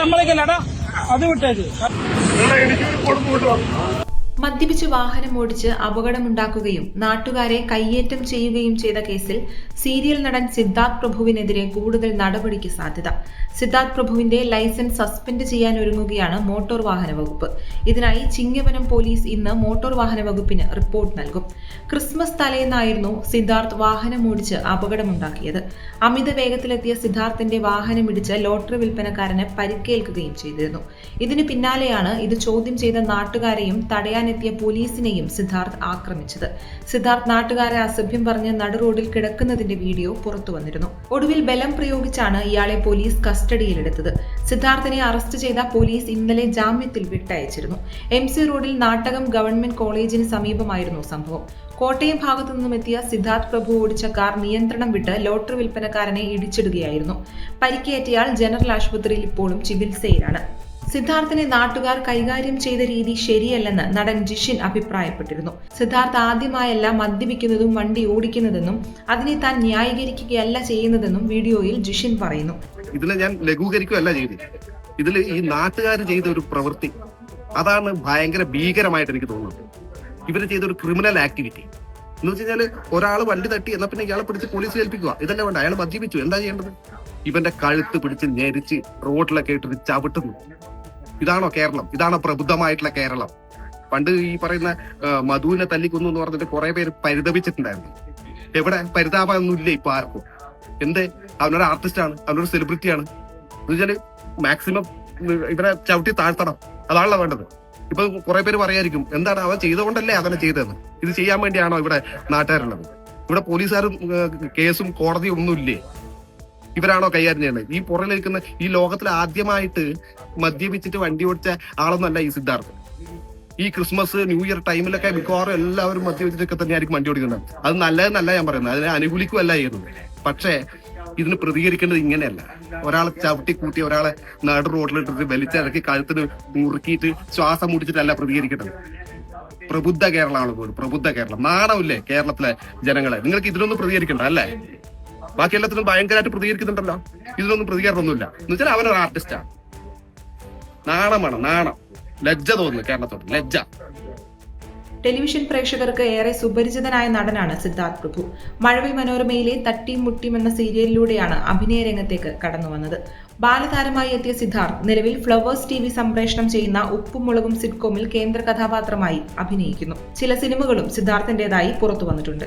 നമ്മളേക്കല്ലടാ അത് വിട്ടേക്ക്. മദ്യപിച്ച് വാഹനം ഓടിച്ച് അപകടമുണ്ടാക്കുകയും നാട്ടുകാരെ കയ്യേറ്റം ചെയ്യുകയും ചെയ്ത കേസിൽ സീരിയൽ നടൻ സിദ്ധാർത്ഥ് പ്രഭുവിനെതിരെ കൂടുതൽ നടപടിക്ക് സാധ്യത. സിദ്ധാർത്ഥ് പ്രഭുവിന്റെ ലൈസൻസ് സസ്പെൻഡ് ചെയ്യാൻ ഒരുങ്ങുകയാണ് മോട്ടോർ വാഹന വകുപ്പ്. ഇതിനായി ചിങ്ങവനം പോലീസ് ഇന്ന് മോട്ടോർ വാഹന വകുപ്പിന് റിപ്പോർട്ട് നൽകും. ക്രിസ്മസ് തലേന്നായിരുന്നു സിദ്ധാർത്ഥ് വാഹനം വാഹനമോടിച്ച് അപകടമുണ്ടാക്കിയത്. അമിത വേഗത്തിലെത്തിയ സിദ്ധാർത്ഥിന്റെ വാഹനമിടിച്ച് ലോട്ടറി വിൽപ്പനക്കാരന് പരിക്കേൽക്കുകയും ചെയ്തിരുന്നു. ഇതിന് പിന്നാലെയാണ് ഇത് ചോദ്യം ചെയ്ത നാട്ടുകാരെയും തടയാനെത്തിയ പോലീസിനെയും സിദ്ധാർത്ഥ് ആക്രമിച്ചത്. സിദ്ധാർത്ഥ് നാട്ടുകാരെ അസഭ്യം പറഞ്ഞ് നടുറോഡിൽ കിടക്കുന്നതിന്റെ വീഡിയോ പുറത്തു വന്നിരുന്നു. ഒടുവിൽ ബലം പ്രയോഗിച്ചാണ് ഇയാളെ പോലീസ് കസ്റ്റഡിയിലെടുത്തത്. സിദ്ധാർത്ഥിനെ അറസ്റ്റ് ചെയ്ത പോലീസ് ഇന്നലെ ജാമ്യത്തിൽ വിട്ടയച്ചിരുന്നു. എം സി റോഡിൽ നാട്ടകം ഗവൺമെന്റ് കോളേജിന് സമീപമായിരുന്നു സംഭവം. കോട്ടയം ഭാഗത്തു നിന്നും എത്തിയ സിദ്ധാർത്ഥ് പ്രഭു ഓടിച്ച കാർ നിയന്ത്രണം വിട്ട് ലോട്ടറി വിൽപ്പനക്കാരനെ ഇടിച്ചിടുകയായിരുന്നു. പരിക്കേറ്റയാൾ ജനറൽ ആശുപത്രിയിൽ ഇപ്പോഴും ചികിത്സയിലാണ്. സിദ്ധാർത്ഥിനെ നാട്ടുകാർ കൈകാര്യം ചെയ്ത രീതി ശരിയല്ലെന്ന് നടൻ ജിഷിൻ അഭിപ്രായപ്പെട്ടിരുന്നു. സിദ്ധാർത്ഥ ആദ്യമായല്ല മദ്യപിക്കുന്നതും വണ്ടി ഓടിക്കുന്നതെന്നും അതിനെ താൻ ന്യായീകരിക്കുകയല്ല ചെയ്യുന്നതെന്നും വീഡിയോയിൽ ജിഷിൻ പറയുന്നു. ഇതിനെ ഞാൻ ലഘൂകരിക്കുകയല്ല ചെയ്തത്. ഇതിൽ ഈ നാട്ടുകാർ ചെയ്ത ഒരു പ്രവൃത്തി അതാണ് ഭയങ്കര ഭീകരമായിട്ട് എനിക്ക് തോന്നുന്നത്. ഇവർ ചെയ്ത ഒരു ക്രിമിനൽ ആക്ടിവിറ്റി എന്ന് വെച്ച് കഴിഞ്ഞാൽ ഒരാൾ വണ്ടി തട്ടി എന്നാ പിന്നെ ഇയാളെ പിടിച്ച് പോലീസ് ഏൽപ്പിക്കുക. ഇതല്ല വേണ്ട അയാൾ മദ്യപിച്ചു. എന്താ ചെയ്യേണ്ടത്? ഇവന്റെ കഴുത്ത് പിടിച്ച് ഞെരിച്ച് റോഡിലൊക്കെ ഇട്ടിട്ട് ചവിട്ടുന്നു. ഇതാണോ കേരളം? ഇതാണോ പ്രബുദ്ധമായിട്ടുള്ള കേരളം? പണ്ട് ഈ പറയുന്ന മധുവിനെ തല്ലിക്കൊന്നു എന്ന് പറഞ്ഞിട്ട് കുറെ പേര് പരിതപിച്ചിട്ടുണ്ടായിരുന്നു. എവിടെ? പരിതാപമൊന്നും ഇല്ല ഇപ്പൊ ആർക്കും. എന്തേ? അവനൊരു ആർട്ടിസ്റ്റ് ആണ് അവനൊരു സെലിബ്രിറ്റിയാണ്. എന്നുവെച്ചാൽ എന്ന് വെച്ചാൽ മാക്സിമം ഇവരെ ചവിട്ടി താഴ്ത്തണം. അതാണല്ലോ വേണ്ടത്. ഇപ്പൊ കുറെ പേര് പറയായിരിക്കും എന്താണ് അവൻ ചെയ്തുകൊണ്ടല്ലേ അതന്നെ ചെയ്തതെന്ന്? ഇത് ചെയ്യാൻ വേണ്ടിയാണോ ഇവിടെ നാട്ടുകാരുള്ളത്? ഇവിടെ പോലീസുകാരും കേസും കോടതിയും ഒന്നുമില്ലേ? ഇവരാണോ കൈകാര്യം ചെയ്യുന്നത് ഈ പുറയിലിരിക്കുന്ന ഈ ലോകത്തിൽ ആദ്യമായിട്ട് മദ്യപിച്ചിട്ട് വണ്ടി ഓടിച്ച ആളൊന്നല്ല ഈ സിദ്ധാർത്ഥ് ഈ ക്രിസ്മസ് ന്യൂ ഇയർ ടൈമിലൊക്കെ മിക്കവാറും എല്ലാവരും മദ്യപിച്ചിട്ടൊക്കെ തന്നെയായിരിക്കും വണ്ടി ഓടിക്കുന്നത്. അത് നല്ലതെന്നല്ല ഞാൻ പറയുന്നത്. അതിനെ അനുകൂലിക്കുമല്ല ചെയ്യുന്നത്. പക്ഷേ ഇതിന് പ്രതികരിക്കേണ്ടത് ഇങ്ങനെയല്ല. ഒരാളെ ചവിട്ടി കൂട്ടി ഒരാളെ നാട് റോഡിലിട്ടിട്ട് വലിച്ചിറക്കി കഴുത്തിന് മുറുക്കിയിട്ട് ശ്വാസം മുടിച്ചിട്ടല്ല പ്രതികരിക്കേണ്ടത്. പ്രബുദ്ധ കേരളമാണ് പോലും പ്രബുദ്ധ കേരളം. നാണമില്ലേ കേരളത്തിലെ ജനങ്ങളെ? നിങ്ങൾക്ക് ഇതിനൊന്നും പ്രതികരിക്കണ്ട അല്ലേ? ബാക്കി എല്ലാത്തിനും ഭയങ്കരമായിട്ട് പ്രതികരിക്കുന്നുണ്ടല്ലോ. പ്രതികരണം പ്രതികരണമൊന്നുമില്ല എന്ന് വെച്ചാൽ അവനൊരു ആർട്ടിസ്റ്റാണ് നാണം വേണം നാണം. ലജ്ജ തോന്നുന്നു കേരളത്തോട് ലജ്ജ. ടെലിവിഷൻ പ്രേക്ഷകർക്ക് ഏറെ സുപരിചിതനായ നടനാണ് സിദ്ധാർത്ഥ് പ്രഭു. മഴവിൽ മനോരമയിലെ തട്ടിയും മുട്ടിയും എന്ന സീരിയലിലൂടെയാണ് അഭിനയ രംഗത്തേക്ക് കടന്നു വന്നത്. ബാലതാരമായി എത്തിയ സിദ്ധാർത്ഥ് നിലവിൽ ഫ്ലവേഴ്സ് ടി വി സംപ്രേഷണം ചെയ്യുന്ന ഉപ്പും മുളകും സിറ്റ്കോമിൽ കേന്ദ്ര കഥാപാത്രമായി അഭിനയിക്കുന്നു. ചില സിനിമകളും സിദ്ധാർത്ഥിന്റേതായി പുറത്തു വന്നിട്ടുണ്ട്.